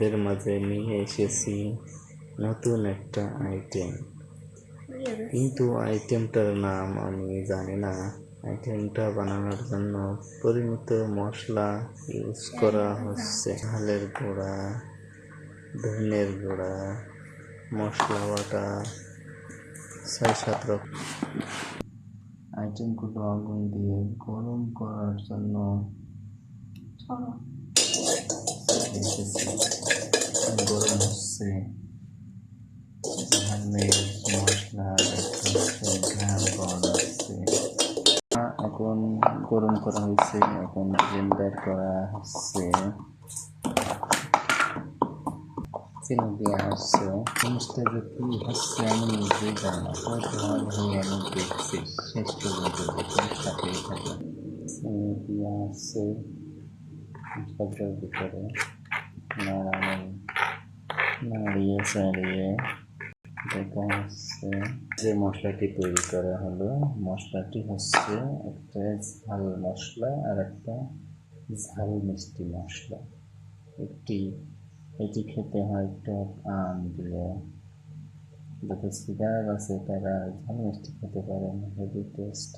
আপনাদের মাঝে নিয়ে এসেছি নতুন একটা আইটেম কিন্তু আইটেমটার নাম আমি জানি না। আইটেমটা বানানোর জন্য পরিমিত মশলা ইউজ করা হচ্ছে। ঝালের গুঁড়া, ধনের গুঁড়া, মশলা বাটা, ছয় সাত রকম। আইটেমগুলো আগুন দিয়ে গরম করার জন্য গরম হচ্ছে ঝালের মশলা ঘ্রাণ পাওয়া যাচ্ছে এখন গরম করা হয়েছে এখন ব্লেন্ডার করা হচ্ছে চিনি দেওয়া হচ্ছে জিনিসটা যে কি হচ্ছে আমি নিজেই জানি না কৌতূহল হয়ে আমি দেখছি শেষ পর্যন্ত দেখুন সাথেই থাকে চিনি দেওয়া হচ্ছে মশলাটার ভিতরে নাড়ানো নাড়িয়ে চাড়িয়ে দেখা হচ্ছে যে মশলাটি তৈরি করা হলো, মশলাটি হচ্ছে একটা ঝাল মশলা আর একটা ঝাল মিষ্টি মশলা। একটি, এটি খেতে হয় টক আম দিয়ে। যাতে সুগার আছে তারা ঝাল মিষ্টি খেতে পারেন হেভি টেস্ট